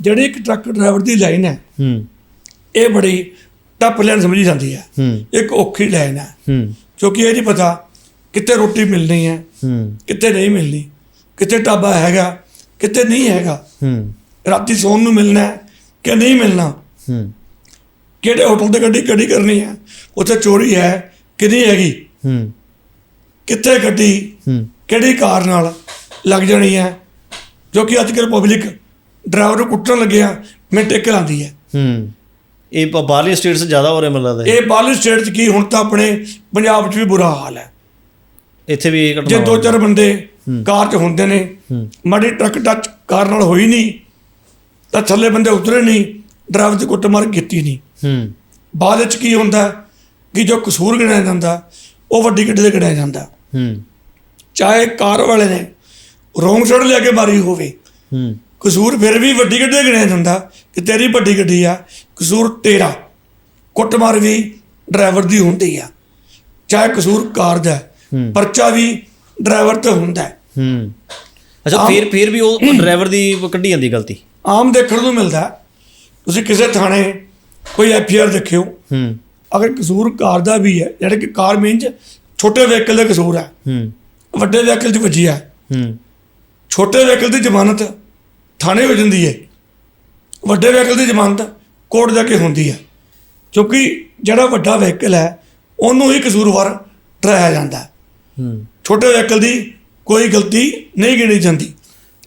ਜਿਹੜੀ ਇੱਕ truck driver ਦੀ line ਹੈ ਹੂੰ। ਇਹ ਬੜੀ ਟੱਪ ਲਾਈਨ ਸਮਝੀ ਜਾਂਦੀ ਹੈ। ਹੂੰ। ਇੱਕ ਔਖੀ ਲਾਈਨ ਹੈ। ਹੂੰ। ਕਿਉਂਕਿ ਇਹ ਨਹੀਂ ਪਤਾ ਕਿੱਥੇ ਰੋਟੀ ਮਿਲਣੀ ਹੈ ਹੂੰ। ਕਿੱਥੇ ਨਹੀਂ ਮਿਲਣੀ ਕਿੱਥੇ ਢਾਬਾ ਹੈਗਾ ਕਿੱਥੇ ਨਹੀਂ ਹੈਗਾ। ਹੂੰ। ਰਾਤੀ ਸੌਣ ਨੂੰ ਮਿਲਣਾ ਹੈ ਕਿ ਨਹੀਂ ਮਿਲਣਾ? ਹੂੰ। ਕਿਹੜੇ ਹੋਟਲ ਤੇ ਗੱਡੀ ਗੱਡੀ ਕਰਨੀ ਹੈ? ਉੱਥੇ ਚੋਰੀ ਹੈ ਕਿ ਨਹੀਂ ਹੈਗੀ? ਹੂੰ। ਕਿੱਥੇ ਗੱਡੀ? ਹੂੰ। ਕਿਹੜੀ ਕਾਰ ਨਾਲ ਲੱਗ ਜਾਣੀ ਹੈ? ਜੋ ਕਿ ਅੱਜ ਕੱਲ੍ਹ ਪਬਲਿਕ ਡਰਾਈਵਰ ਨੂੰ ਕੁੱਟਣ ਲੱਗਿਆ ਮੈਂ ਟਿਕ ਲਾਉਂਦੀ ਹੈ ਹੂੰ। ਇਹ ਪ- ਬਾਹਰਲੀ ਸਟੇਟਸ ਜ਼ਿਆਦਾ ਹੋ ਰਿਹਾ ਮੈਨੂੰ ਲੱਗਦਾ ਇਹ। ਬਾਲੀ ਸਟੇਟ 'ਚ ਕੀ ਹੁਣ ਤਾਂ ਆਪਣੇ ਪੰਜਾਬ 'ਚ ਵੀ ਬੁਰਾ ਹਾਲ ਹੈ ਇੱਥੇ ਵੀ ਇਹ ਘਟਨਾ ਜੇ ਦੋ। ਚਾਰ ਬੰਦੇ ਕਾਰ 'ਚ ਹੁੰਦੇ ਨੇ ਮਾੜੀ ਟਰੱਕ ਟੱਚ ਕਾਰ ਨਾਲ ਹੋਈ ਨਹੀਂ ਤਾਂ ਥੱਲੇ ਬੰਦੇ ਉਤਰੇ ਨਹੀਂ ਡਰਾਈਵਰ ਦੀ ਕੁੱਟਮਾਰ ਕੀਤੀ ਨਹੀਂ। ਹੂੰ। ਬਾਅਦ ਵਿੱਚ ਕੀ ਹੁੰਦਾ ਕਿ ਜੋ ਕਸੂਰ ਗਿਣਿਆ ਜਾਂਦਾ ਉਹ ਵੱਡੀ ਗੱਡੀ ਦੇ ਗਿਣਿਆ ਜਾਂਦਾ। ਹੂੰ। ਚਾਹੇ ਕਾਰ ਵਾਲੇ ਨੇ ਰੋਂਗ ਸਾਈਡ ਲਿਆ ਕੇ ਮਾਰੀ ਹੋਵੇ ਹੂੰ। ਕਸੂਰ ਫਿਰ ਵੀ ਵੱਡੀ ਗੱਡੀ ਦਾ ਜਾਂਦਾ ਕਿ ਤੇਰੀ ਵੱਡੀ ਗੱਡੀ ਆ ਕਸੂਰ ਤੇਰਾ। ਕੁੱਟਮਾਰ ਵੀ ਡਰਾਈਵਰ ਦੀ ਹੁੰਦੀ ਆ। ਚਾਹੇ ਕਸੂਰ ਕਾਰ ਦਾ। ਪਰਚਾ ਵੀ ਡਰਾਈਵਰ ਤੇ ਹੁੰਦਾ ਹੈ। ਅੱਛਾ ਫਿਰ ਫਿਰ ਵੀ ਉਹ ਡਰਾਈਵਰ ਦੀ ਕੱਢੀ ਜਾਂਦੀ ਗਲਤੀ? ਆਮ ਦੇਖਣ ਨੂੰ ਮਿਲਦਾ। ਤੁਸੀਂ ਕਿਸੇ ਥਾਣੇ ਕੋਈ ਐਫਆਰ ਦੇਖਿਓ। ਹੂੰ। ਅਗਰ ਕਸੂਰ ਕਾਰ ਦਾ ਵੀ ਹੈ ਜਿਹੜੇ ਕਿ ਕਾਰ ਮੀਨਸ ਛੋਟੇ ਵਹੀਕਲ ਦਾ ਕਸੂਰ ਹੈ। ਹੂੰ। ਵੱਡੇ ਵਹੀਕਲ 'ਚ ਵੱਜੀ ਹੈ। ਹੂੰ। ਛੋਟੇ ਵਹੀਕਲ ਦੀ ਜ਼ਮਾਨਤ ਥਾਣੇ ਹੋ ਜਾਂਦੀ ਹੈ। ਵੱਡੇ ਵਹੀਕਲ ਦੀ ਜ਼ਮਾਨਤ ਕੋਰਟ ਜਾ ਕੇ ਹੁੰਦੀ ਹੈ। ਕਿਉਂਕਿ ਜਿਹੜਾ ਵੱਡਾ ਵਹੀਕਲ ਹੈ ਉਹਨੂੰ ਹੀ ਕਸੂਰਵਾਰ ਠਹਿਰਾਇਆ ਜਾਂਦਾ ਹੈ। ਛੋਟੇ ਵਹੀਕਲ ਦੀ ਕੋਈ ਗਲਤੀ ਨਹੀਂ ਗਿਣੀ ਜਾਂਦੀ।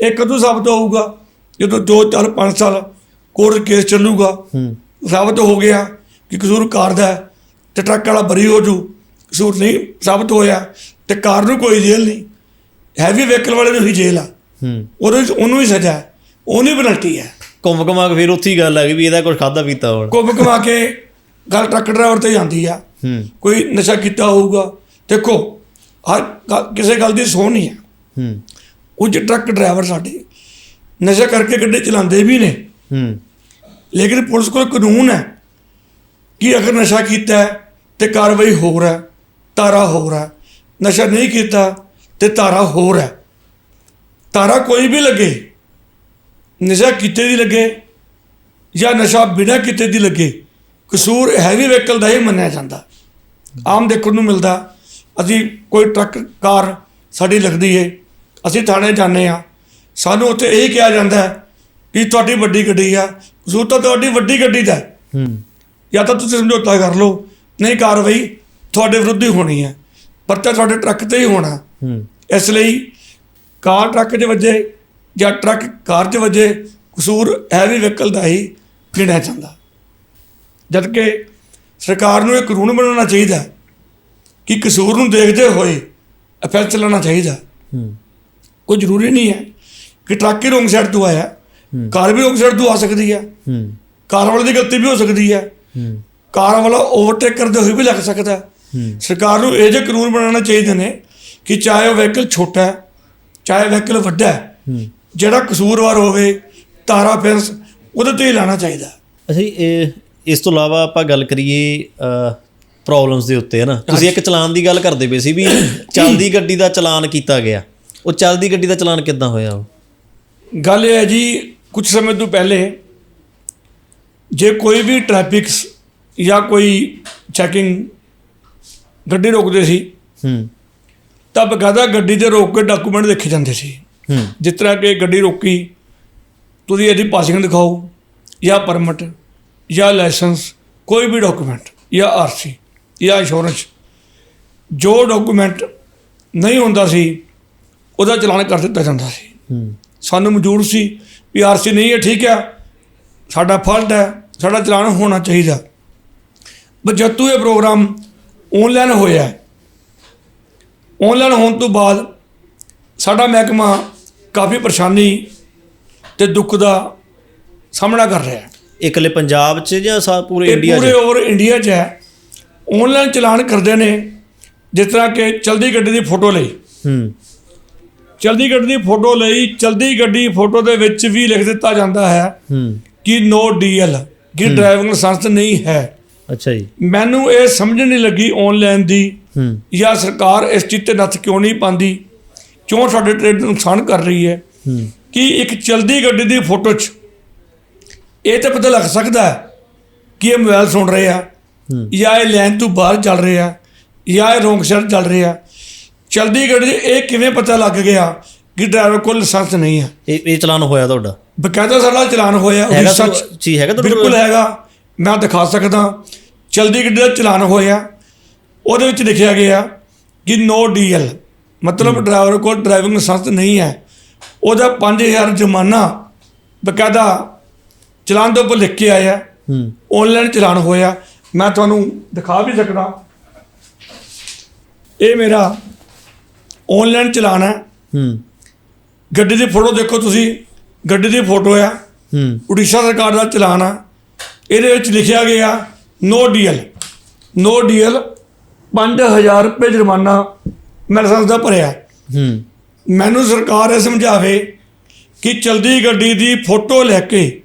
ਇਹ ਕਦੋਂ ਸਾਬਤ ਹੋਊਗਾ? ਜਦੋਂ 2 4 5 ਸਾਲ ਕੋਰਟ ਕੇਸ ਚੱਲੂਗਾ। ਹੂੰ। ਸਾਬਤ ਹੋ ਗਿਆ ਕਿ ਕਸੂਰ ਕਾਰ ਦਾ ਹੈ ਤੇ ਟਰੱਕ ਵਾਲਾ ਬਰੀ ਹੋ ਜੂ। ਕਸੂਰ ਨਹੀਂ ਸਾਬਤ ਹੋਇਆ ਤੇ ਕਾਰ ਨੂੰ ਕੋਈ ਜੇਲ੍ਹ ਨਹੀਂ। ਹੈਵੀ ਵਹੀਕਲ ਵਾਲੇ ਨੂੰ ਹੀ ਜੇਲ੍ਹ ਆ। ਹੂੰ। ਉਹਦੇ 'ਚ ਉਹਨੂੰ ਹੀ ਸਜ਼ਾ ਹੈ। ਉਹਨੂੰ ਬਨਲਟੀ ਹੈ। ਘੁੰਮ ਘਮਾ ਕੇ ਫਿਰ ਉੱਥੇ ਹੀ ਗੱਲ ਆ ਗਈ ਵੀ ਇਹਦਾ ਕੁਝ ਖਾਦਾ ਪੀਤਾ ਹੋਣ। ਕੁੱਬ ਕਮਾ ਕੇ ਗੱਲ ਟਰੱਕ ਡਰਾਈਵਰ ਤੇ ਜਾਂਦੀ ਆ। ਹੂੰ। ਕੋਈ ਨਸ਼ਾ ਕੀਤਾ ਹੋਊਗਾ। ਦੇਖੋ ਹਰ ਕਿਸੇ ਗੱਲ ਦੀ ਸੋਹ ਨਹੀਂ ਹੈ। ਹੂੰ। ਕੁਝ ਟਰੱਕ ਡਰਾਈਵਰ ਸਾਡੇ ਨਸ਼ਾ ਕਰਕੇ ਗੱਡੀ ਚਲਾਉਂਦੇ ਵੀ ਨੇ। ਹੂੰ। ਲੇਕਿਨ ਪੁਲਿਸ ਕੋਲ ਕਾਨੂੰਨ ਹੈ ਕਿ ਅਗਰ ਨਸ਼ਾ ਕੀਤਾ ਹੈ ਤੇ ਕਾਰਵਾਈ ਹੋਰ ਹੈ ਤਾਰਾ ਹੋਰ ਹੈ। ਨਸ਼ਾ ਨਹੀਂ ਕੀਤਾ ਤੇ ਤਾਰਾ ਹੋਰ ਹੈ। ਤਾਰਾ ਕੋਈ ਵੀ ਲੱਗੇ ਨਸ਼ਾ ਕੀਤੇ ਦੀ ਲੱਗੇ ਜਾਂ ਨਸ਼ਾ ਬਿਨਾਂ ਕੀਤੇ ਦੀ ਲੱਗੇ ਕਸੂਰ ਹੈਵੀ ਵਹੀਕਲ ਦਾ ਹੀ ਮੰਨਿਆ ਜਾਂਦਾ। ਆਮ ਦੇਖਣ ਨੂੰ ਮਿਲਦਾ ਅਸੀਂ ਕੋਈ ਟਰੱਕ ਕਾਰ ਸਾਡੀ ਲੱਗਦੀ ਹੈ ਅਸੀਂ ਥਾਣੇ ਜਾਂਦੇ ਆ ਸਾਨੂੰ ਉੱਥੇ ਇਹ ਕਿਹਾ ਜਾਂਦਾ ਕਿ ਤੁਹਾਡੀ ਵੱਡੀ ਗੱਡੀ ਆ ਕਸੂਰ ਤਾਂ ਤੁਹਾਡੀ ਵੱਡੀ ਗੱਡੀ ਦਾ ਹੈ। ਜਾਂ ਤਾਂ ਤੁਸੀਂ ਸਮਝੌਤਾ ਕਰ ਲਓ ਨਹੀਂ ਕਾਰਵਾਈ ਤੁਹਾਡੇ ਵਿਰੁੱਧ ਹੀ ਹੋਣੀ ਹੈ ਪਰਚਾ ਤੁਹਾਡੇ ਟਰੱਕ ਤੇ ਹੀ ਹੋਣਾ। ਹੂੰ। ਇਸ ਲਈ ਕਾਰ ਟਰੱਕ 'ਚ ਵੱਜੇ ਜਾਂ ਟਰੱਕ ਕਾਰ 'ਚ ਵੱਜੇ ਕਸੂਰ ਹੈਵੀ ਵਹੀਕਲ ਦਾ ਹੀ ਗਿਣਿਆ ਜਾਂਦਾ। ਜਦ ਕਿ ਸਰਕਾਰ ਨੂੰ ਇਹ ਕਾਨੂੰਨ ਬਣਾਉਣਾ ਚਾਹੀਦਾ ਕਿ ਕਸੂਰ ਨੂੰ ਦੇਖਦੇ ਹੋਏ ਅਫੈਂਸ ਚਲਾਉਣਾ ਚਾਹੀਦਾ। ਹੂੰ। ਕੋਈ ਜ਼ਰੂਰੀ ਨਹੀਂ ਹੈ ਕਿ ਟਰੱਕ ਹੀ ਰੋਂਗ ਸਾਈਡ ਤੋਂ ਆਇਆ। ਕਾਰ ਵੀ ਰੋਂਗ ਸਾਈਡ ਤੋਂ ਆ ਸਕਦੀ ਹੈ। ਹੂੰ। ਕਾਰ ਵਾਲੇ ਦੀ ਗਲਤੀ ਵੀ ਹੋ ਸਕਦੀ ਹੈ। ਹੂੰ। ਕਾਰ ਵਾਲਾ ਓਵਰਟੇਕ ਕਰਦੇ ਹੋਏ ਵੀ ਲੱਗ ਸਕਦਾ। ਸਰਕਾਰ ਨੂੰ ਇਹ ਜਿਹੇ ਕਾਨੂੰਨ ਬਣਾਉਣਾ ਚਾਹੀਦੇ ਨੇ ਕਿ ਚਾਹੇ ਉਹ ਵਹੀਕਲ ਛੋਟਾ ਹੈ ਚਾਹੇ ਵਹੀਕਲ ਵੱਡਾ ਹੈ ਹੂੰ। ਜਿਹੜਾ ਕਸੂਰਵਾਰ ਹੋਵੇ ਤਾਰਾ ਫੈਂਸ ਉਹਦੇ ਤੇ ਹੀ ਲਾਣਾ ਚਾਹੀਦਾ। ਜੀ ਇਹ ਇਸ ਤੋਂ ਇਲਾਵਾ ਆਪਾਂ ਗੱਲ ਕਰੀਏ ਪ੍ਰੋਬਲਮਸ ਦੇ ਉੱਤੇ ਹੈ ਨਾ ਤੁਸੀਂ ਇੱਕ ਚਲਾਨ ਦੀ ਗੱਲ ਕਰਦੇ ਪਏ ਸੀ ਵੀ ਚੱਲਦੀ ਗੱਡੀ ਦਾ ਚਲਾਨ ਕੀਤਾ ਗਿਆ। ਉਹ ਚੱਲਦੀ ਗੱਡੀ ਦਾ ਚਲਾਨ ਕਿੱਦਾਂ ਹੋਇਆ ਉਹ? ਗੱਲ ਇਹ ਹੈ ਜੀ ਕੁਝ ਸਮੇਂ ਤੋਂ ਪਹਿਲੇ ਜੇ ਕੋਈ ਵੀ ਟ੍ਰੈਫਿਕਸ ਜਾਂ ਕੋਈ ਚੈਕਿੰਗ ਗੱਡੀ ਰੋਕਦੇ ਸੀ ਹੂੰ। ਤਾਂ ਬਕਾਇਦਾ ਗੱਡੀ ਤੇ ਰੋਕ ਕੇ ਡਾਕੂਮੈਂਟ ਦੇਖੇ ਜਾਂਦੇ ਸੀ। ਜਿਸ ਤਰ੍ਹਾਂ ਕਿ ਗੱਡੀ ਰੋਕੀ ਤੁਸੀਂ ਇਹਦੀ ਪਾਸਿੰਗ ਦਿਖਾਓ ਜਾਂ ਪਰਮਿਟ ਜਾਂ ਲਾਇਸੈਂਸ ਕੋਈ ਵੀ ਡਾਕੂਮੈਂਟ ਜਾਂ ਆਰਸੀ ਜਾਂ ਇੰਸ਼ੋਰੈਂਸ ਜੋ ਡਾਕੂਮੈਂਟ ਨਹੀਂ ਹੁੰਦਾ ਸੀ ਉਹਦਾ ਚਲਾਨ ਕਰ ਦਿੱਤਾ ਜਾਂਦਾ ਸੀ। ਹੂੰ। ਸਾਨੂੰ ਮਨਜ਼ੂਰ ਸੀ ਵੀ ਆਰਸੀ ਨਹੀਂ ਹੈ ਠੀਕ ਹੈ ਸਾਡਾ ਫਲਟ ਹੈ ਸਾਡਾ ਚਲਾਨ ਹੋਣਾ ਚਾਹੀਦਾ। ਪਰ ਜਦ ਤੋਂ ਇਹ ਪ੍ਰੋਗਰਾਮ ਆਨਲਾਈਨ ਹੋਇਆ ਆਨਲਾਈਨ ਹੋਣ ਤੋਂ ਬਾਅਦ ਸਾਡਾ ਮਹਿਕਮਾ ਕਾਫੀ ਪਰੇਸ਼ਾਨੀ ਤੇ ਦੁੱਖ ਦਾ ਸਾਹਮਣਾ ਕਰ ਰਿਹਾ ਹੈ। ਇਕੱਲੇ ਪੰਜਾਬ 'ਚ ਜਾਂ ਸਾ ਪੂਰੇ ਇਹ ਇੰਡੀਆ ਪੂਰੇ 'ਚ ਓਵਰ ਇੰਡੀਆ 'ਚ ਹੈ। ਆਨਲਾਈਨ ਚਲਾਨ ਕਰਦੇ ਨੇ ਜਿਸ ਤਰ੍ਹਾਂ ਕਿ ਚਲਦੀ ਗੱਡੀ ਦੀ ਫੋਟੋ ਲਈ। ਹੂੰ। ਚਲਦੀ ਗੱਡੀ ਦੀ ਫੋਟੋ ਲਈ ਚਲਦੀ ਗੱਡੀ ਫੋਟੋ ਦੇ ਵਿੱਚ ਵੀ ਲਿਖ ਦਿੱਤਾ ਜਾਂਦਾ ਹੈ ਹੂੰ। ਕਿ ਨੋ ਡੀਐਲ ਕਿ ਡਰਾਈਵਿੰਗ ਲਾਇਸੈਂਸ ਨਹੀਂ ਹੈ। ਅੱਛਾ ਜੀ। ਮੈਨੂੰ ਇਹ ਸਮਝ ਨਹੀਂ ਲੱਗੀ ਆਨਲਾਈਨ ਦੀ ਹੂੰ। ਜਾਂ ਸਰਕਾਰ ਇਸ ਚੀਜ਼ ਤੇ ਨੱਥ ਕਿਉਂ ਨਹੀਂ ਪਾਉਂਦੀ? ਕਿਉਂ ਸਾਡੇ ਟ੍ਰੇਡ ਨੂੰ ਨੁਕਸਾਨ ਕਰ ਰਹੀ ਹੈ। ਕਿ ਇੱਕ ਚਲਦੀ ਗੱਡੀ ਦੀ ਫੋਟੋ 'ਚ ਇਹ ਤਾਂ ਪਤਾ ਲੱਗ ਸਕਦਾ ਹੈ ਕਿ ਇਹ ਮੋਬਾਈਲ ਸੁਣ ਰਹੇ ਆ ਜਾਂ ਇਹ ਲਾਈਨ ਤੋਂ ਬਾਹਰ ਚੱਲ ਰਹੇ ਆ ਜਾਂ ਇਹ ਰੋਂਗ ਸਾਈਡ ਚੱਲ ਰਹੇ ਆ। ਚਲਦੀ ਗੱਡੀ 'ਚ ਇਹ ਕਿਵੇਂ ਪਤਾ ਲੱਗ ਗਿਆ ਕਿ ਡਰਾਈਵਰ ਕੋਲ ਲਾਇਸੈਂਸ ਨਹੀਂ ਹੈ ਇਹ ਇਹ ਚਲਾਨ ਹੋਇਆ ਤੁਹਾਡਾ? ਬਕਾਇਦਾ ਸਾਡਾ ਚਲਾਨ ਹੋਇਆ ਹੈਗਾ ਉੜੀਸਾ ਤੁਹਾਡੇ- 'ਚ। ਜੀ ਹੈਗਾ ਤੁਹਾਡੇ ਬਿਲਕੁਲ ਕੋਲ? ਹੈਗਾ ਮੈਂ ਦਿਖਾ ਸਕਦਾ। ਚਲਦੀ ਗੱਡੀ ਦਾ ਚਲਾਨ ਹੋਇਆ ਉਹਦੇ ਵਿੱਚ ਲਿਖਿਆ ਗਿਆ ਕਿ ਨੋ ਡੀਐਲ ਮਤਲਬ ਡਰਾਈਵਰ ਕੋਲ ਡਰਾਈਵਿੰਗ ਲਾਇਸੈਂਸ ਨਹੀਂ ਹੈ। ਉਹਦਾ 5000 ਜੁਰਮਾਨਾ ਬਕਾਇਦਾ ਚਲਾਨ ਦੇ ਉੱਪਰ ਲਿਖ ਕੇ ਆਇਆ। ਹੂੰ। ਆਨਲਾਈਨ ਚਲਾਨ ਹੋਇਆ। ਮੈਂ ਤੁਹਾਨੂੰ ਦਿਖਾ ਵੀ ਸਕਦਾ। ਇਹ ਮੇਰਾ ਆਨਲਾਈਨ ਚਲਾਨ ਹੈ। ਹੂੰ। ਗੱਡੀ ਦੀ ਫੋਟੋ ਦੇਖੋ ਤੁਸੀਂ। ਗੱਡੀ ਦੀ ਫੋਟੋ ਆ ਹੂੰ। ਉੜੀਸਾ ਸਰਕਾਰ ਦਾ ਚਲਾਨ ਆ ਇਹਦੇ ਵਿੱਚ ਲਿਖਿਆ ਗਿਆ ਨੋ ਡੀਐਲ ਨੋ ਡੀਐਲ 5000 ਰੁਪਏ ਜੁਰਮਾਨਾ ਮੈਂ ਲਾਇਸੈਂਸ ਦਾ ਭਰਿਆ। ਹੂੰ। ਮੈਨੂੰ ਸਰਕਾਰ ਇਹ ਸਮਝਾਵੇ ਕਿ ਚਲਦੀ ਗੱਡੀ ਦੀ ਫੋਟੋ ਲੈ ਕੇ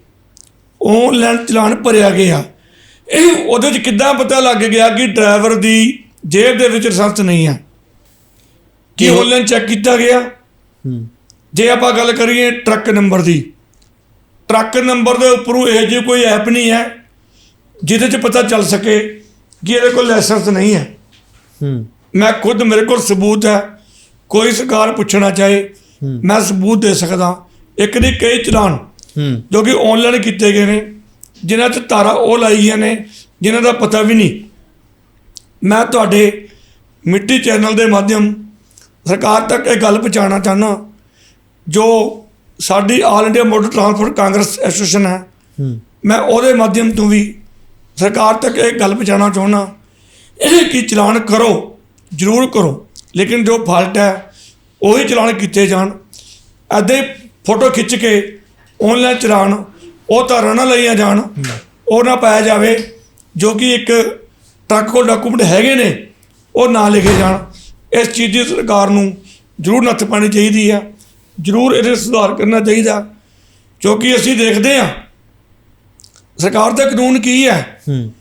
ਆਨਲਾਈਨ ਚਲਾਨ ਭਰਿਆ ਗਿਆ। ਇਹ ਉਹਦੇ ਵਿੱਚ ਕਿੱਦਾਂ ਪਤਾ ਲੱਗ ਗਿਆ ਕਿ ਡਰਾਈਵਰ ਦੀ ਜੇਬ ਦੇ ਵਿੱਚ ਲਾਇਸੈਂਸ ਨਹੀਂ ਹੈ ਕੀ ਆਨਲਾਈਨ ਚੈੱਕ ਕੀਤਾ ਗਿਆ? ਜੇ ਆਪਾਂ ਗੱਲ ਕਰੀਏ ਟਰੱਕ ਨੰਬਰ ਦੀ। ਟਰੱਕ ਨੰਬਰ ਦੇ ਉੱਪਰੋਂ ਇਹ ਜਿਹੀ ਕੋਈ ਐਪ ਨਹੀਂ ਹੈ ਜਿਹਦੇ 'ਚ ਪਤਾ ਚੱਲ ਸਕੇ ਕਿ ਇਹਦੇ ਕੋਲ ਲਾਇਸੈਂਸ ਨਹੀਂ ਹੈ। ਹੂੰ। ਮੈਂ ਖੁਦ ਮੇਰੇ ਕੋਲ ਸਬੂਤ ਹੈ। ਕੋਈ ਸਰਕਾਰ ਪੁੱਛਣਾ ਚਾਹੇ। ਮੈਂ ਸਬੂਤ ਦੇ ਸਕਦਾ। ਇੱਕ ਨਹੀਂ ਕਈ ਚਲਾਨ ਜੋ ਕਿ ਆਨਲਾਈਨ ਕੀਤੇ ਗਏ ਨੇ ਜਿਨ੍ਹਾਂ 'ਚ ਤਾਰਾ ਉਹ ਲਾਈਆਂ ਨੇ ਜਿਨ੍ਹਾਂ ਦਾ ਪਤਾ ਵੀ ਨਹੀਂ। ਮੈਂ ਤੁਹਾਡੇ ਮਿੱਟੀ ਚੈਨਲ ਦੇ ਮਾਧਿਅਮ ਸਰਕਾਰ ਤੱਕ ਇਹ ਗੱਲ ਪਹੁੰਚਾਉਣਾ ਚਾਹੁੰਦਾ ਜੋ ਸਾਡੀ all India motor transport congress association ਹੈ। ਹੂੰ। ਮੈਂ ਉਹਦੇ ਮਾਧਿਅਮ ਤੋਂ ਵੀ ਸਰਕਾਰ ਤੱਕ ਇਹ ਗੱਲ ਪਹੁੰਚਾਉਣਾ ਚਾਹੁੰਦਾ ਇਹ ਕੀ ਚਲਾਨ ਕਰੋ। ਜ਼ਰੂਰ ਕਰੋ। ਲੇਕਿਨ ਜੋ ਫਾਲਟ ਹੈ ਉਹੀ ਚਲਾਨ ਕੀਤੇ ਜਾਣ। ਅੱਧੇ ਫੋਟੋ ਖਿੱਚ ਕੇ ਆਨਲਾਈਨ ਚਲਾਨ ਉਹ ਤਾਰਾਂ ਨਾ ਲਈਆਂ ਜਾਣ। ਉਹ ਨਾ ਪਾਇਆ ਜਾਵੇ ਜੋ ਕਿ ਇੱਕ ਟਰੱਕ ਕੋਲ ਡਾਕੂਮੈਂਟ ਹੈਗੇ ਨੇ ਉਹ ਨਾ ਲਿਖੇ ਜਾਣ। ਇਸ ਚੀਜ਼ ਦੀ ਸਰਕਾਰ ਨੂੰ ਜ਼ਰੂਰ ਨੱਥ ਪਾਣੀ ਚਾਹੀਦੀ ਆ ਜ਼ਰੂਰ ਇਹਦੇ ਸੁਧਾਰ ਕਰਨਾ ਚਾਹੀਦਾ। ਕਿਉਂਕਿ ਅਸੀਂ ਦੇਖਦੇ ਹਾਂ ਸਰਕਾਰ ਦਾ ਕਾਨੂੰਨ ਕੀ ਹੈ? ਹੂੰ।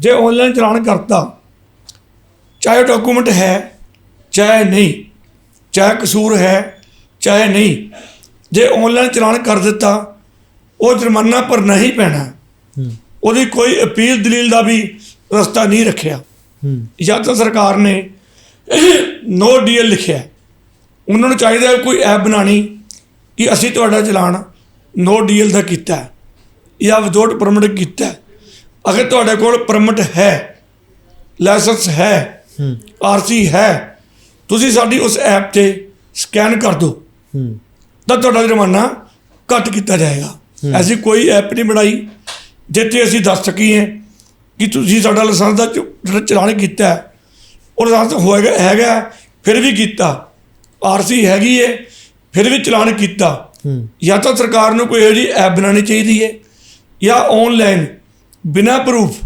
ਜੇ ਆਨਲਾਈਨ ਚਲਾਨ ਕਰਤਾ ਚਾਹੇ ਡਾਕੂਮੈਂਟ ਹੈ ਚਾਹੇ ਨਹੀਂ ਚਾਹੇ ਕਸੂਰ ਹੈ ਚਾਹੇ ਨਹੀਂ। ਜੇ ਆਨਲਾਈਨ ਚਲਾਨ ਕਰ ਦਿੱਤਾ ਉਹ ਜੁਰਮਾਨਾ ਭਰਨਾ ਹੀ ਪੈਣਾ। ਉਹਦੀ ਕੋਈ ਅਪੀਲ ਦਲੀਲ ਦਾ ਵੀ ਰਸਤਾ ਨਹੀਂ ਰੱਖਿਆ। ਜਾਂ ਤਾਂ ਸਰਕਾਰ ਨੇ ਨੋ ਡੀਲ ਲਿਖਿਆ। ਉਹਨਾਂ ਨੂੰ ਚਾਹੀਦਾ ਕੋਈ ਐਪ ਬਣਾਣੀ ਕਿ ਅਸੀਂ ਤੁਹਾਡਾ ਚਲਾਨ ਨੋ ਡੀਲ ਦਾ ਕੀਤਾ ਜਾਂ ਵਿਦਆਊਟ ਪਰਮਿਟ ਕੀਤਾ। ਅਗਰ ਤੁਹਾਡੇ ਕੋਲ ਪਰਮਿਟ ਹੈ ਲਾਇਸੈਂਸ ਹੈ ਹੂੰ। ਆਰਸੀ ਹੈ। ਤੁਸੀਂ ਸਾਡੀ ਉਸ ਐਪ ਤੇ ਸਕੈਨ ਕਰ ਦਿਓ। ਹੂੰ। ਤਾਂ ਤੁਹਾਡਾ ਜੁਰਮਾਨਾ ਘੱਟ ਕੀਤਾ ਜਾਏਗਾ। ਐਸੀ ਕੋਈ ਐਪ ਨਹੀਂ ਬਣਾਈ ਜਿੱਥੇ ਅਸੀਂ ਦੱਸ ਸਕੀਏ ਕਿ ਤੁਸੀਂ ਸਾਡਾ ਲਾਇਸੈਂਸ ਦਾ ਜਿਹੜਾ ਚਲਾਨ ਕੀਤਾ ਹੈ, ਉਹ ਲਾਇਸੈਂਸ ਹੋਏਗਾ ਹੈਗਾ ਫਿਰ ਵੀ ਕੀਤਾ। ਆਰਸੀ ਹੈਗੀ ਏ ਫਿਰ ਵੀ ਚਲਾਨ ਕੀਤਾ। ਜਾਂ ਤਾਂ ਸਰਕਾਰ ਨੂੰ ਕੋਈ ਇਹੋ ਜਿਹੀ ਐਪ ਬਣਾਉਣੀ ਚਾਹੀਦੀ ਹੈ ਜਾਂ ਆਨਲਾਈਨ ਬਿਨਾ ਪ੍ਰੂਫ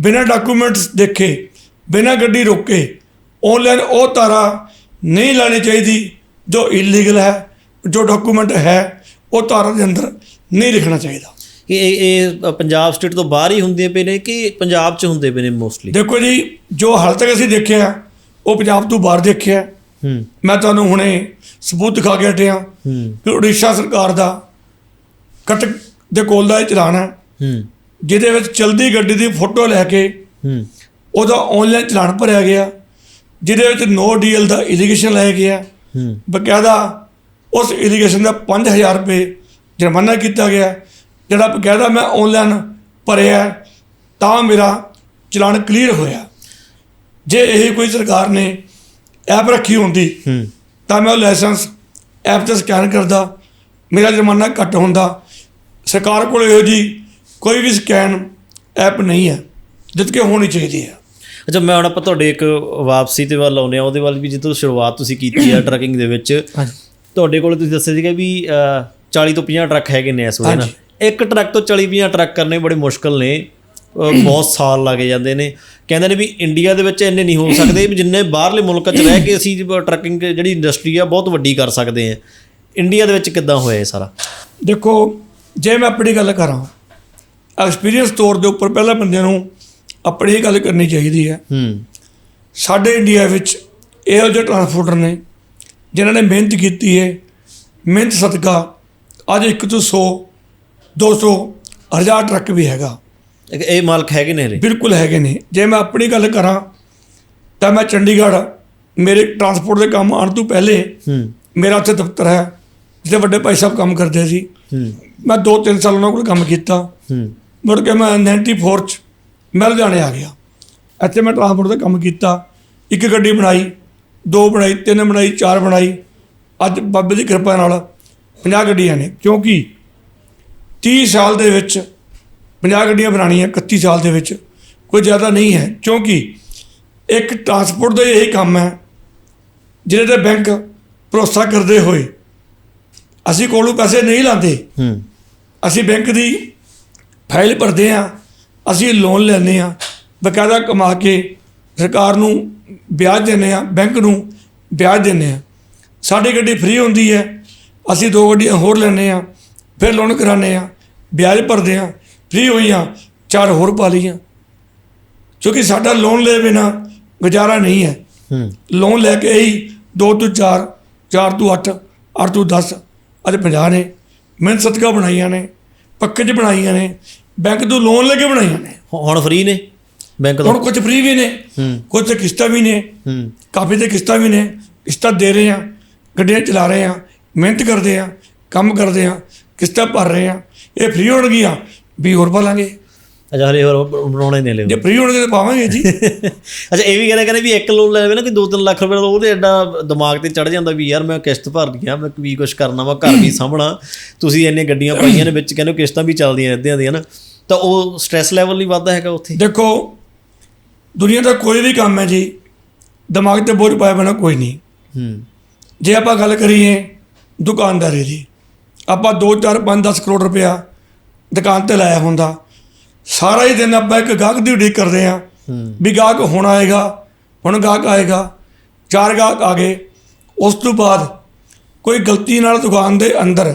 ਬਿਨਾ ਡਾਕੂਮੈਂਟਸ ਦੇਖੇ। ਬਿਨਾ ਗੱਡੀ ਰੋਕੇ ਆਨਲਾਈਨ ਉਹ ਤਾਰਾ ਨਹੀਂ ਲਾਣੀ ਚਾਹੀਦੀ ਜੋ ਇਲੀਗਲ ਹੈ ਜੋ ਡਾਕੂਮੈਂਟ ਹੈ ਉਹ ਤਾਰਾ ਦੇ ਅੰਦਰ ਨਹੀਂ ਲਿਖਣਾ ਚਾਹੀਦਾ। ਇਹ ਇਹ ਪੰਜਾਬ ਸਟੇਟ ਤੋਂ ਬਾਹਰ ਹੀ ਹੁੰਦੇ ਪਏ ਨੇ ਕਿ ਪੰਜਾਬ 'ਚ ਹੁੰਦੇ ਪਏ ਨੇ ਮੋਸਟਲੀ ਦੇਖੋ ਜੀ ਜੋ ਹਾਲ ਤੱਕ ਅਸੀਂ ਦੇਖਿਆ ਉਹ ਪੰਜਾਬ ਤੋਂ ਬਾਹਰ ਦੇਖਿਆ। ਹੂੰ। ਮੈਂ ਤੁਹਾਨੂੰ ਹੁਣੇ ਸਬੂਤ ਦਿਖਾ ਕੇ ਹਟਿਆ ਹੂੰ। ਕਿ ਉੜੀਸਾ ਸਰਕਾਰ ਦਾ ਕਟਕ ਦੇ ਕੋਲ ਦਾ ਇਹ ਚਲਾਨ ਹੈ। ਹੂੰ। ਜਿਹਦੇ ਵਿੱਚ ਚਲਦੀ ਗੱਡੀ ਦੀ ਫੋਟੋ ਲੈ ਕੇ ਹੂੰ। ਉਹਦਾ ਆਨਲਾਈਨ ਚਲਾਨ ਭਰਿਆ ਗਿਆ ਜਿਹਦੇ ਵਿੱਚ ਨੋ ਡੀਐਲ ਦਾ ਇਰੀਗੇਸ਼ਨ ਲਾਇਆ ਗਿਆ। ਬਕਾਇਦਾ ਉਸ ਇਰੀਗੇਸ਼ਨ ਦਾ 5000 ਰੁਪਏ ਜੁਰਮਾਨਾ ਕੀਤਾ ਗਿਆ ਜਿਹੜਾ ਬਕਾਇਦਾ ਮੈਂ ਆਨਲਾਈਨ ਭਰਿਆ ਤਾਂ ਮੇਰਾ ਚਲਾਨ ਕਲੀਅਰ ਹੋਇਆ। ਜੇ ਇਹ ਕੋਈ ਸਰਕਾਰ ਨੇ ਐਪ ਰੱਖੀ ਹੁੰਦੀ ਤਾਂ ਮੈਂ ਉਹ ਲਾਇਸੈਂਸ ਐਪ ਤੇ ਸਕੈਨ ਕਰਦਾ ਮੇਰਾ ਜੁਰਮਾਨਾ ਘੱਟ ਹੁੰਦਾ। ਸਰਕਾਰ ਕੋਲ ਇਹੋ ਜੀ ਕੋਈ ਵੀ ਸਕੈਨ ਐਪ ਨਹੀਂ ਹੈ ਜਿੱਤ ਕੇ ਹੋਣੀ ਚਾਹੀਦੀ ਹੈ। ਅੱਛਾ ਮੈਂ ਹੁਣ ਆਪਾਂ ਤੁਹਾਡੇ ਇੱਕ ਵਾਪਸੀ ਤੇ ਵੱਲ ਆਉਂਦੇ ਆ ਉਹਦੇ ਵੱਲ ਵੀ ਜਦੋਂ ਸ਼ੁਰੂਆਤ ਤੁਸੀਂ ਕੀਤੀ ਆ ਟਰੱਕਿੰਗ ਦੇ ਵਿੱਚ। ਤੁਹਾਡੇ ਕੋਲ ਤੁਸੀਂ ਦੱਸਿਆ ਸੀਗਾ ਵੀ ਅਹ, 40 ਤੋਂ 50 ਟਰੱਕ ਹੈਗੇ ਨੇ ਇਸ ਵੇਲੇ ਨਾ। ਇੱਕ ਟਰੱਕ ਤੋਂ 40 50 ਟਰੱਕ ਕਰਨੇ ਬੜੇ ਮੁਸ਼ਕਲ ਨੇ ਬਹੁਤ ਸਾਲ ਲੱਗ ਜਾਂਦੇ ਨੇ। ਕਹਿੰਦੇ ਨੇ ਵੀ ਇੰਡੀਆ ਦੇ ਵਿੱਚ ਇੰਨੇ ਨਹੀਂ ਹੋ ਸਕਦੇ ਵੀ ਜਿੰਨੇ ਬਾਹਰਲੇ ਮੁਲਕਾਂ 'ਚ ਰਹਿ ਕੇ ਅਸੀਂ ਟਰੱਕਿੰਗ ਜਿਹੜੀ ਇੰਡਸਟਰੀ ਆ ਬਹੁਤ ਵੱਡੀ ਕਰ ਸਕਦੇ ਆ ਇੰਡੀਆ ਦੇ ਵਿੱਚ ਕਿੱਦਾਂ ਹੋਇਆ ਇਹ ਸਾਰਾ? ਦੇਖੋ ਜੇ ਮੈਂ ਆਪਣੀ ਗੱਲ ਕਰਾਂ ਐਕਸਪੀਰੀਅੰਸ ਤੌਰ ਦੇ ਉੱਪਰ ਪਹਿਲਾਂ ਬੰਦਿਆਂ ਨੂੰ ਆਪਣੀ ਹੀ ਗੱਲ ਕਰਨੀ ਚਾਹੀਦੀ ਹੈ। ਹੂੰ। ਸਾਡੇ ਇੰਡੀਆ ਵਿੱਚ ਇਹੋ ਜਿਹੇ ਟਰਾਂਸਪੋਰਟਰ ਨੇ ਜਿਨ੍ਹਾਂ ਨੇ ਮਿਹਨਤ ਕੀਤੀ ਹੈ। ਮਿਹਨਤ ਸਦਕਾ ਅੱਜ ਇੱਕ ਤੋਂ 100 200 ਹਜ਼ਾਰ ਟਰੱਕ ਵੀ ਹੈਗਾ। ਇਹ- ਮਾਲਕ ਹੈਗੇ ਨੇ ਬਿਲਕੁਲ ਹੈਗੇ ਨੇ। ਜੇ ਮੈਂ ਆਪਣੀ ਗੱਲ ਕਰਾਂ ਤਾਂ ਮੈਂ ਚੰਡੀਗੜ੍ਹ ਮੇਰੇ ਟਰਾਂਸਪੋਰਟ ਦੇ ਕੰਮ ਆਉਣ ਤੋਂ ਪਹਿਲੇ ਹੂੰ। ਮੇਰਾ ਉੱਥੇ ਦਫ਼ਤਰ ਹੈ ਜਿੱਥੇ ਵੱਡੇ ਭਾਈ ਸਾਹਿਬ ਕੰਮ ਕਰਦੇ ਸੀ। ਹੂੰ। ਮੈਂ 2-3 ਸਾਲ ਉਹਨਾਂ ਕੋਲ ਕੰਮ ਕੀਤਾ। ਹੂੰ। ਮੁੜ ਕੇ ਮੈਂ 94 ਚ ਮੈਂ ਲੁਧਿਆਣੇ ਆ ਗਿਆ। ਇੱਥੇ ਮੈਂ ਟਰਾਂਸਪੋਰਟ ਦਾ ਕੰਮ ਕੀਤਾ। ਇੱਕ ਗੱਡੀ ਬਣਾਈ ਦੋ ਬਣਾਈ ਤਿੰਨ ਬਣਾਈ ਚਾਰ ਬਣਾਈ। ਅੱਜ ਬਾਬੇ ਦੀ ਕਿਰਪਾ ਨਾਲ 50 ਗੱਡੀਆਂ ਨੇ। ਕਿਉਂਕਿ 30 ਸਾਲ ਦੇ ਵਿੱਚ 50 ਗੱਡੀਆਂ ਬਣਾਉਣੀਆਂ 31 ਸਾਲ ਦੇ ਵਿੱਚ ਕੋਈ ਜ਼ਿਆਦਾ ਨਹੀਂ ਹੈ। ਕਿਉਂਕਿ ਇੱਕ ਟਰਾਂਸਪੋਰਟ ਦਾ ਇਹੀ ਕੰਮ ਹੈ ਜਿਹਦੇ ਤੇ ਬੈਂਕ ਭਰੋਸਾ ਕਰਦੇ ਹੋਏ ਅਸੀਂ ਕੋਲੋਂ ਪੈਸੇ ਨਹੀਂ ਲਾਉਂਦੇ ਹੂੰ। ਅਸੀਂ ਬੈਂਕ ਦੀ ਫਾਈਲ ਭਰਦੇ ਹਾਂ। ਅਸੀਂ ਲੋਨ ਲੈਂਦੇ ਹਾਂ ਬਕਾਇਦਾ ਕਮਾ ਕੇ ਸਰਕਾਰ ਨੂੰ ਵਿਆਜ ਦਿੰਦੇ ਹਾਂ ਬੈਂਕ ਨੂੰ ਵਿਆਜ ਦਿੰਦੇ ਹਾਂ। ਸਾਡੀ ਗੱਡੀ ਫ੍ਰੀ ਹੁੰਦੀ ਹੈ ਅਸੀਂ ਦੋ ਗੱਡੀਆਂ ਹੋਰ ਲੈਂਦੇ ਹਾਂ ਫਿਰ ਲੋਨ ਕਰਾਉਂਦੇ ਹਾਂ ਵਿਆਜ ਭਰਦੇ ਹਾਂ ਫ੍ਰੀ ਹੋਈਆਂ ਚਾਰ ਹੋਰ ਪਾ ਲਈਆਂ। ਕਿਉਂਕਿ ਸਾਡਾ ਲੋਨ ਲਏ ਬਿਨਾ ਗੁਜ਼ਾਰਾ ਨਹੀਂ ਹੈ। ਹੂੰ। ਲੋਨ ਲੈ ਕੇ ਹੀ 2 ਤੋਂ 4 4 ਤੋਂ 8 8 ਤੋਂ 10 ਅੱਜ 50 ਨੇ। ਮਿਹਨਤ ਸਦਕਾ ਬਣਾਈਆਂ ਨੇ। ਪੱਕੇ 'ਚ ਬਣਾਈਆਂ ਨੇ ਬੈਂਕ ਤੋਂ ਲੋਨ ਲੈ ਕੇ ਬਣਾਈਆਂ ਨੇ। ਹੁਣ ਫ੍ਰੀ ਨੇ ਬੈਂਕ ਤੋਂ? ਹੁਣ ਕੁਝ ਫ੍ਰੀ ਵੀ ਨੇ ਕੁਝ ਤੇ ਕਿਸ਼ਤਾਂ ਵੀ ਨੇ ਕਾਫੀ ਤੇ ਕਿਸ਼ਤਾਂ ਵੀ ਨੇ ਕਿਸ਼ਤਾਂ ਦੇ ਰਹੇ ਆ ਗੱਡੀਆਂ ਚਲਾ ਰਹੇ ਆ ਮਿਹਨਤ ਕਰਦੇ ਆ ਕੰਮ ਕਰਦੇ ਆ ਕਿਸ਼ਤਾਂ ਭਰ ਰਹੇ ਆ ਇਹ ਫ੍ਰੀ ਹੋਣਗੀਆਂ ਵੀ ਹੋਰ ਪਾ ਲਾਂਗੇ। ਅੱਛਾ ਹਲੇ ਹੋਰ ਬਣਾਉਣੇ ਨੇ ਲੈ ਜੇ ਫ੍ਰੀ ਹੋਣਗੇ ਤਾਂ ਪਾਵਾਂਗੇ ਜੀ। ਅੱਛਾ ਇਹ ਵੀ ਕਹਿੰਦੇ ਕਹਿੰਦੇ ਵੀ ਇੱਕ ਲੋਨ ਲੈ ਲਵੇ ਨਾ ਕਿ 2-3 ਲੱਖ ਰੁਪਏ ਦਾ ਉਹਦੇ ਐਡਾ ਦਿਮਾਗ ਤੇ ਚੜ ਜਾਂਦਾ ਵੀ ਯਾਰ ਮੈਂ ਕਿਸ਼ਤ ਭਰਨੀ ਆ ਮੈਂ ਵੀ ਕੁਝ ਕਰਨਾ ਵਾ ਘਰ ਵੀ ਸਾਂਭਣਾ। ਤੁਸੀਂ ਇੰਨੀਆਂ ਗੱਡੀਆਂ ਪਾਈਆਂ ਨੇ ਵਿੱਚ ਕਹਿੰਦੇ ਕਿਸ਼ਤਾਂ ਵੀ ਚੱਲਦੀਆਂ ਰਹਿੰਦੀਆਂ ਦੀਆਂ ਨਾ। ਤਾਂ ਉਹ ਸਟ੍ਰੈਸ ਲੈਵਲ ਨਹੀਂ ਵੱਧਦਾ ਹੈਗਾ ਉੱਥੇ? ਦੇਖੋ ਦੁਨੀਆ ਦਾ ਕੋਈ ਵੀ ਕੰਮ ਹੈ ਜੀ ਦਿਮਾਗ ਤੇ ਬੋਝ ਪਾਇਆ ਬਿਨਾ ਕੋਈ ਨਹੀਂ। ਹੂੰ। ਜੇ ਆਪਾਂ ਗੱਲ ਕਰੀਏ ਦੁਕਾਨਦਾਰੀ ਦੀ ਆਪਾਂ 2 4 5 10 ਕਰੋੜ ਰੁਪਇਆ ਦੁਕਾਨ ਤੇ ਲਾਇਆ ਹੁੰਦਾ। ਸਾਰਾ ਹੀ ਦਿਨ ਆਪਾਂ ਇੱਕ ਗਾਹਕ ਦੀ ਉਡੀਕ ਕਰਦੇ ਆ ਵੀ ਗਾਹਕ ਹੁਣ ਆਏਗਾ ਹੁਣ ਗਾਹਕ ਆਏਗਾ ਚਾਰ ਗਾਹਕ ਆ ਗਏ। ਉਸ ਤੋਂ ਬਾਅਦ ਕੋਈ ਗਲਤੀ ਨਾਲ ਦੁਕਾਨ ਦੇ ਅੰਦਰ